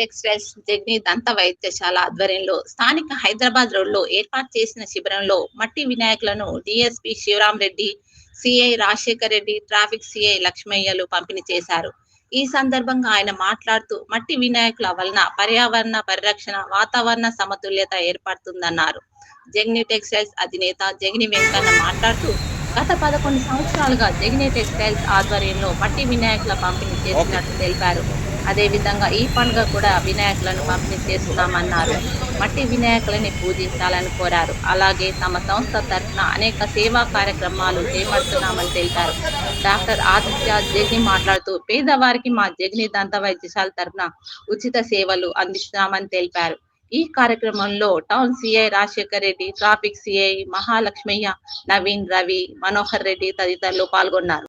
Textiles జగ్ని దంత వైద్యశాల ఆధ్వర్యంలో స్థానిక హైదరాబాద్ రోడ్లో ఏర్పాటు చేసిన శిబిరంలో మట్టి వినాయకులను DSP Sivaram Reddy CI Rajasekhar Reddy traffic CI లక్ష్మయ్యలు పంపిణీ చేశారు. ఈ సందర్భంగా ఆయన మాట్లాడుతూ మట్టి వినాయకుల వలన పర్యావరణ పరిరక్షణ వాతావరణ సమతుల్యత ఏర్పడుతుందన్నారు. జగ్ని టెక్స్టైల్స్ అధినేత జగ్ని వెంకన్న మాట్లాడుతూ గత పదకొండు సంవత్సరాలుగా జగ్ని టెక్స్టైల్స్ ఆధ్వర్యంలో మట్టి వినాయకుల పంపిణీ చేసినట్లు తెలిపారు. అదేవిధంగా ఈ పండుగ కూడా వినాయకులను పంపిణీ చేస్తున్నామన్నారు మట్టి వినాయకులని పూజించాలని కోరారు. అలాగే తమ సంస్థ తరఫున అనేక సేవా కార్యక్రమాలు చేపడుతున్నామని తెలిపారు. డాక్టర్ ఆదిత్య జగ్ని మాట్లాడుతూ పేదవారికి మా జగ్ని దంత వైద్యశాల తరఫున ఉచిత సేవలు అందిస్తున్నామని తెలిపారు. ఈ కార్యక్రమంలో town CI Rajasekhar Reddy traffic CI Mahalakshmaiah Naveen Ravi Manohar Reddy తదితరులు పాల్గొన్నారు.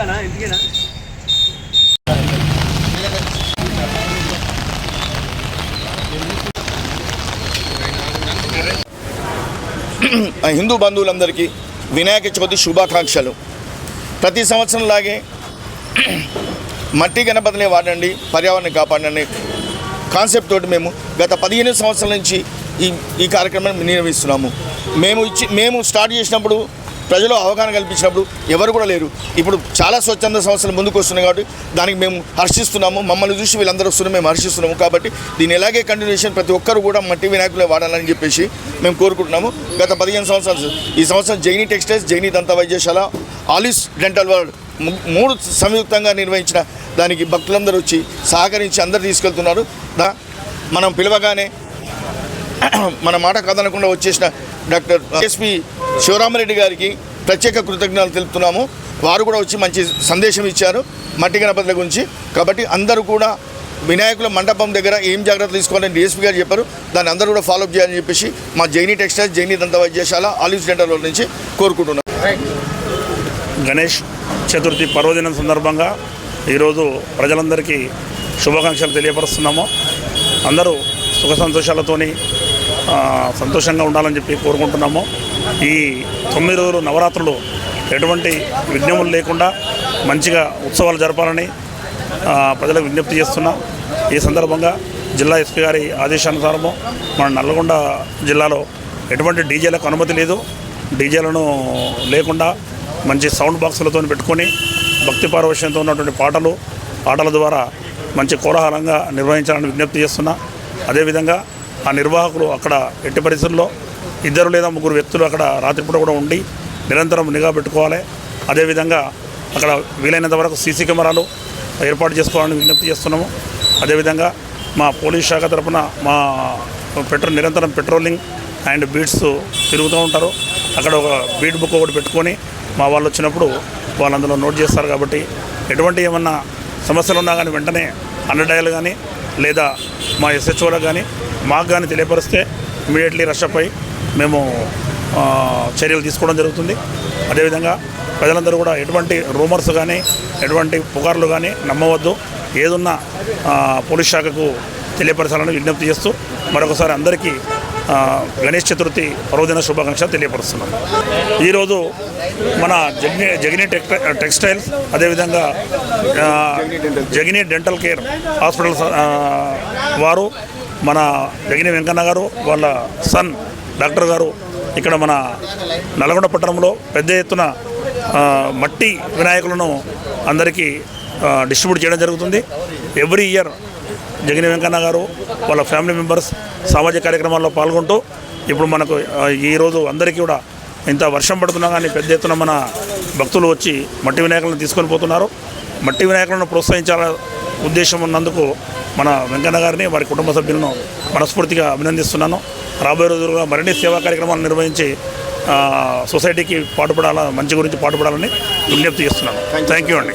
ఇంకానా ఇంటికేనా? హిందూ బంధువులందరికీ వినాయక చవితి శుభాకాంక్షలు. ప్రతి సంవత్సరం లాగే మట్టి గణపతిని వాడండి పర్యావరణం కాపాడండి. కాన్సెప్ట్ తోటి మేము గత పదిహేను సంవత్సరాల నుంచి ఈ ఈ కార్యక్రమాన్ని నిర్వహిస్తున్నాము. మేము ఇచ్చి మేము స్టార్ట్ చేసినప్పుడు ప్రజలు అవగాహన కల్పించినప్పుడు ఎవరు కూడా లేరు. ఇప్పుడు చాలా స్వచ్ఛంద సంస్థలు ముందుకు వస్తున్నాయి కాబట్టి దానికి మేము హర్షిస్తున్నాము. మమ్మల్ని చూసి వీళ్ళందరూ వస్తున్నారు మేము హర్షిస్తున్నాము. కాబట్టి దీన్ని ఎలాగే కంటిన్యూషన్ ప్రతి ఒక్కరు కూడా మట్టి వినాయకులే వాడాలని చెప్పేసి మేము కోరుకుంటున్నాము. గత పదిహేను సంవత్సరాలు ఈ సంవత్సరం జైని టెక్స్టైల్స్ జైని దంత వైద్యశాల ఆలిస్ డెంటల్ వరల్డ్ మూడు సంయుక్తంగా నిర్వహించిన దానికి భక్తులందరూ వచ్చి సహకరించి అందరు తీసుకెళ్తున్నారు. మనం పిలవగానే మన మాట కాదనకుండా వచ్చేసిన డాక్టర్ ఎస్పి శివరామరెడ్డి గారికి ప్రత్యేక కృతజ్ఞతలు తెలుపుతున్నాము. వారు కూడా వచ్చి మంచి సందేశం ఇచ్చారు. మట్టి గణపతుల గురించి. కాబట్టి అందరూ కూడా వినాయకుల మండపం దగ్గర ఏం జాగ్రత్తలు తీసుకోవాలని డిఎస్పీ గారు చెప్పారు. దాన్ని అందరూ కూడా ఫాలోఅప్ చేయాలని చెప్పేసి మా జైని టెక్స్టైల్స్ జైని దంత వైద్యశాల ఆలివ్ సెంటర్ నుంచి కోరుకుంటున్నాం. గణేష్ చతుర్థి పర్వదినం సందర్భంగా ఈరోజు ప్రజలందరికీ శుభాకాంక్షలు తెలియపరుస్తున్నాము. అందరూ సుఖ సంతోషాలతోని సంతోషంగా ఉండాలని చెప్పి కోరుకుంటున్నాము. ఈ తొమ్మిది రోజులు నవరాత్రులు ఎటువంటి విఘ్నములు లేకుండా మంచిగా ఉత్సవాలు జరపాలని ప్రజలకు విజ్ఞప్తి చేస్తున్నా. ఈ సందర్భంగా జిల్లా ఎస్పీ గారి ఆదేశానుసారము మన నల్గొండ జిల్లాలో ఎటువంటి డీజేలకు అనుమతి లేదు. డీజేలను లేకుండా మంచి సౌండ్ బాక్సులతో పెట్టుకొని భక్తి పారవశ్యంతో ఉన్నటువంటి పాటలు పాటల ద్వారా మంచి కోలాహలంగా నిర్వహించాలని విజ్ఞప్తి చేస్తున్నా. అదేవిధంగా ఆ నిర్వాహకులు అక్కడ ఎట్టి పరిస్థితుల్లో ఇద్దరు లేదా ముగ్గురు వ్యక్తులు అక్కడ రాత్రిపూట కూడా ఉండి నిరంతరం నిఘా పెట్టుకోవాలి. అదేవిధంగా అక్కడ వీలైనంత వరకు సీసీ కెమెరాలు ఏర్పాటు చేసుకోవాలని విజ్ఞప్తి చేస్తున్నాము. అదేవిధంగా మా పోలీస్ శాఖ తరఫున మా పెట్రోల్ నిరంతరం పెట్రోలింగ్ అండ్ బీట్స్ తిరుగుతూ ఉంటారు. అక్కడ ఒక బీట్ బుక్ ఒకటి పెట్టుకొని మా వాళ్ళు వచ్చినప్పుడు వాళ్ళు అందులో నోట్ చేస్తారు కాబట్టి ఎటువంటి ఏమన్నా సమస్యలు ఉన్నా కానీ వెంటనే అండర్ డయల్ కానీ లేదా మా ఎస్హెచ్ఓలకు కానీ మాకు కానీ తెలియపరిస్తే ఇమీడియట్లీ రషప్ అయి మేము చర్యలు తీసుకోవడం జరుగుతుంది. అదేవిధంగా ప్రజలందరూ కూడా ఎటువంటి రూమర్స్ కానీ ఎటువంటి పుకార్లు కానీ నమ్మవద్దు. ఏదున్నా పోలీస్ శాఖకు తెలియపరచాలని విజ్ఞప్తి చేస్తూ మరొకసారి అందరికీ గణేష్ చతుర్థి పర్వదిన శుభాకాంక్షలు తెలియపరుస్తున్నాం. ఈరోజు మన జగ్ని జగిని టెక్స్టైల్స్ అదేవిధంగా ఆ, జగిని డెంటల్ కేర్ హాస్పిటల్ వారు మన జగిని వెంకన్న గారు వాళ్ళ సన్ డాక్టర్ గారు ఇక్కడ మన నల్గొండ పట్టణంలో పెద్ద ఎత్తున మట్టి వినాయకులను అందరికీ డిస్ట్రిబ్యూట్ చేయడం జరుగుతుంది. ఎవ్రీ ఇయర్ జగిని వెంకన్న గారు వాళ్ళ ఫ్యామిలీ మెంబర్స్ సామాజిక కార్యక్రమాల్లో పాల్గొంటూ ఇప్పుడు మనకు ఈరోజు అందరికీ కూడా ఇంత వర్షం పడుతున్నా కానీ పెద్ద ఎత్తున మన భక్తులు వచ్చి మట్టి వినాయకులను తీసుకొని పోతున్నారు. మట్టి వినాయకులను ప్రోత్సహించాల ఉద్దేశం ఉన్నందుకు మన వెంకన్న గారిని వారి కుటుంబ సభ్యులను మనస్ఫూర్తిగా అభినందిస్తున్నాను. రాబోయే రోజులుగా మరిన్ని సేవా కార్యక్రమాలు నిర్వహించి సొసైటీకి పాటుపడాల మంచి గురించి పాటుపడాలని విజ్ఞప్తి చేస్తున్నాను. థ్యాంక్ యూ అండి.